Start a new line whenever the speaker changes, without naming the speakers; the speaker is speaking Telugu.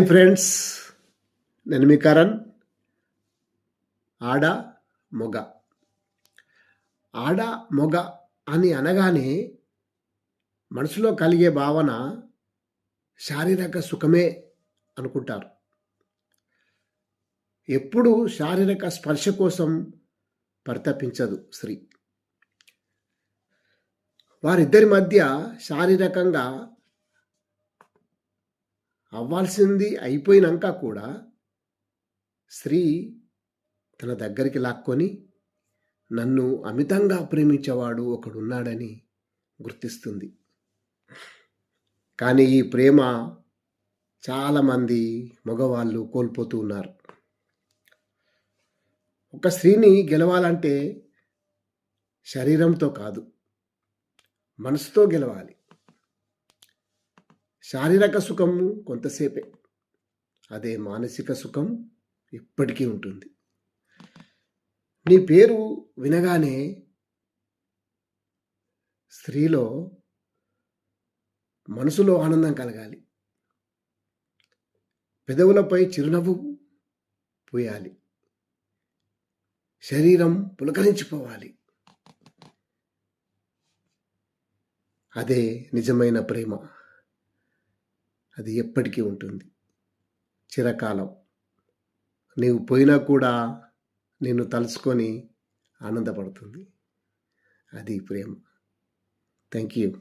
హాయ్ ఫ్రెండ్స్ నేను మీ కరణ్. ఆడ మొగ. ఆడ మొగ అని అనగానే మనసులో కలిగే భావన శారీరక సుఖమే అనుకుంటారు. ఎప్పుడు శారీరక స్పర్శ కోసం పరితపించదు స్త్రీ. వారిద్దరి మధ్య శారీరకంగా అవ్వాల్సింది అయిపోయినాక కూడా స్త్రీ తన దగ్గరికి లాక్కొని నన్ను అమితంగా ప్రేమించేవాడు ఒకడున్నాడని గుర్తిస్తుంది. కానీ ఈ ప్రేమ చాలామంది మగవాళ్ళు కోల్పోతూ ఉన్నారు. ఒక స్త్రీని గెలవాలంటే శరీరంతో కాదు మనసుతో గెలవాలి. శారీరక సుఖం కొంతసేపే. అదే మానసిక సుఖం ఎప్పటికీ ఉంటుంది. నీ పేరు వినగానే స్త్రీలో మనసులో ఆనందం కలగాలి. పెదవులపై చిరునవ్వు పోయాలి. శరీరం పులకరించిపోవాలి. అదే నిజమైన ప్రేమ. అది ఎప్పటికీ ఉంటుంది. చిరకాలం. నీవు పోయినా కూడా నిన్ను తలుచుకొని ఆనందపడుతుంది. అది ప్రేమ. Thank you